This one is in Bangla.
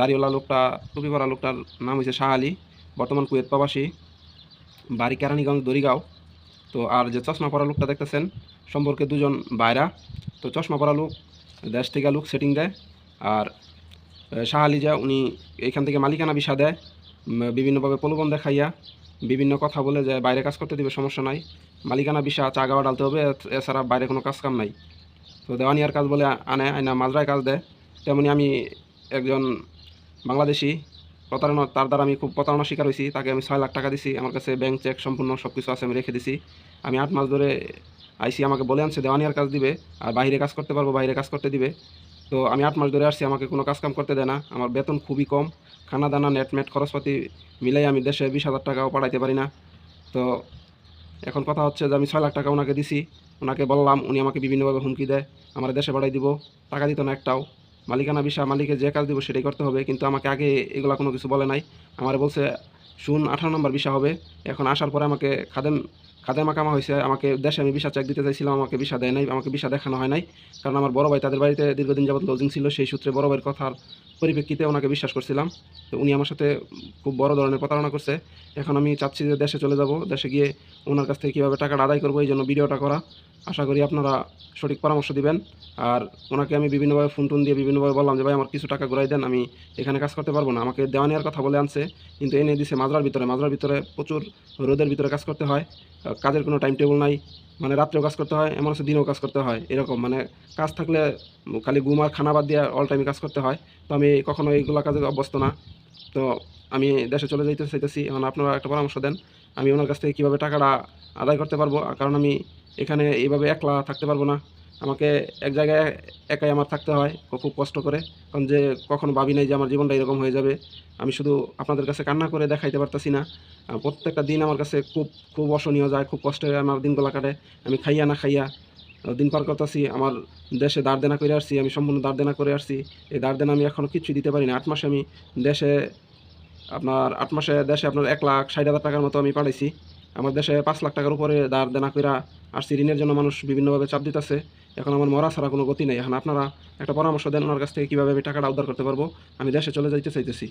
দাড়িওয়ালা লোকটা, টুপি পরা লোকটার নাম হয়েছে শাহ আলী, বর্তমান কুয়েত প্রবাসী, বাড়ি কেরানীগঞ্জ দড়িগাঁও তো আর যে চশমা পরা লোকটা দেখতেছেন, সম্পর্কে দুজন বাইরা। তো চশমা পরা লোক দেশ থেকে লোক সেটিং দেয় আর শাহ আলী যা উনি এখান থেকে মালিকানা বিষা দেয় বিভিন্নভাবে প্রলোভন দেখাইয়া, বিভিন্ন কথা বলে যে বাইরে কাজ করতে দিবে, সমস্যা নাই। মালিকানা বিষা চা গাওয়া ডালতে হবে এছাড়া বাইরে কোনো কাজ কাম নাই। তো দেওয়ানিয়ার কাজ বলে আনে আয়না মাজরায় কাজ দেয়। তেমনি আমি একজন বাংলাদেশি প্রতারণা, তার দ্বারা আমি খুব প্রতারণা শিকার হয়েছি। তাকে আমি ছয় লাখ টাকা দিছি, আমার কাছে ব্যাংক চেক সম্পূর্ণ সব কিছু আছে, আমি রেখে দিছি। আমি আট মাস ধরে আইসি, আমাকে বলে আনছে, দেওয়ানিয়ার কাজ দিবে, আর বাইরে কাজ করতে পারব, বাইরে কাজ করতে দিবে। তো আমি আট মাস ধরে আসছি, আমাকে কোনো কাজ কাম করতে দেয় না। আমার বেতন খুবই কম খানা দানা নেট মেট খরচপাতি মিলাই আমি দেশে বিশ হাজার টাকাও পাঠাইতে পারি না। তো এখন কথা হচ্ছে যে আমি ছয় লাখ টাকা ওনাকে দিছি, ওনাকে বললাম, উনি আমাকে বিভিন্নভাবে হুমকি দেয়, আমার দেশে বাড়াই দিব, টাকা দিত না একটাও। মালিকানা বিষয় মালিকে যে কাজ দিব সেটাই করতে হবে। কিন্তু আমাকে আগে এগুলা কোনো কিছু বলে নাই। আমার বলছে, শুন, আঠারো নম্বর বিষা হবে। এখন আসার পরে আমাকে খাদেম, খাদেমা কামা হয়েছে। আমাকে দেশে আমি বিষা চেক দিতে চাইছিলাম, আমাকে বিষা দেয় নাই, আমাকে বিষা দেখানো হয় নাই। কারণ আমার বড় ভাই তাদের বাড়িতে দীর্ঘদিন যাবত লজিং ছিল, সেই সূত্রে বড় ভাইয়ের কথার পরিপ্রেক্ষিতে ওনাকে বিশ্বাস করছিলাম। তো উনি আমার সাথে খুব বড় ধরনের প্রতারণা করছে। এখন আমি চাচ্ছি যে দেশে চলে যাব, দেশে গিয়ে ওনার কাছ থেকে কীভাবে টাকাটা আদায় করব, এই জন্য ভিডিওটা করা। আশা করি আপনারা সঠিক পরামর্শ দিবেন। আর ওনাকে আমি বিভিন্নভাবে ফোন টোন দিয়ে বিভিন্নভাবে বললাম যে, ভাই, আমার কিছু টাকা ঘুরাই দেন, আমি এখানে কাজ করতে পারব না। আমাকে দেওয়া নেওয়ার কথা বলে আনছে, কিন্তু এনে দিছে মাজরার ভিতরে। মাজরার ভিতরে প্রচুর রোদের ভিতরে কাজ করতে হয় কাজের কোনো টাইম টেবিল নাই মানে রাত্রেও কাজ করতে হয়, এমন হচ্ছে দিনেও কাজ করতে হয়, এরকম। মানে কাজ থাকলে খালি ঘুম আর খানা বাদ দিয়ে অল টাইমে কাজ করতে হয়। তো আমি কখনো এইগুলো কাজে অভ্যস্ত না। তো আমি দেশে চলে যাইতে চাইতেছি, এখন আপনারা একটা পরামর্শ দেন, আমি ওনার কাছ থেকে কীভাবে টাকাটা আদায় করতে পারব? কারণ আমি এখানে এইভাবে একলা থাকতে পারব না। আমাকে এক জায়গায় একাই আমার থাকতে হয় খুব কষ্ট করে। কারণ যে কখনো ভাবি নাই যে আমার জীবনটা এরকম হয়ে যাবে। আমি শুধু আপনাদের কাছে কান্না করে দেখাইতে পারতাছি না। প্রত্যেকটা দিন আমার কাছে খুব খুব অসহনীয় যায়, খুব কষ্ট কষ্টে আমার দিনগুলো কাটে। আমি খাইয়া না খাইয়া দিন পার করতেছি, আমার দেশে দাঁড় দেনা করে আসছি, আমি সম্পূর্ণ দাঁড় দেনা করে আসছি। এই দাঁড় দেনা আমি এখনও কিচ্ছু দিতে পারি না। আট মাসে আমি দেশে, আপনার আট মাসে দেশে আপনার এক লাখ ষাট হাজার টাকার মতো আমি পাঠাইছি। আমার দেশে পাঁচ লাখ টাকার উপরে দাঁড় দেনা কইরা আসছি ঋণের জন্য মানুষ বিভিন্নভাবে চাপ দিতেছে। এখন আমার মরা ছাড়া কোনো গতি নেই। এখন আপনারা একটা পরামর্শ দেন ওনার কাছ থেকে কীভাবে আমি টাকাটা উদ্ধার করতে পারব। আমি দেশে চলে যাইতে চাইতেছি।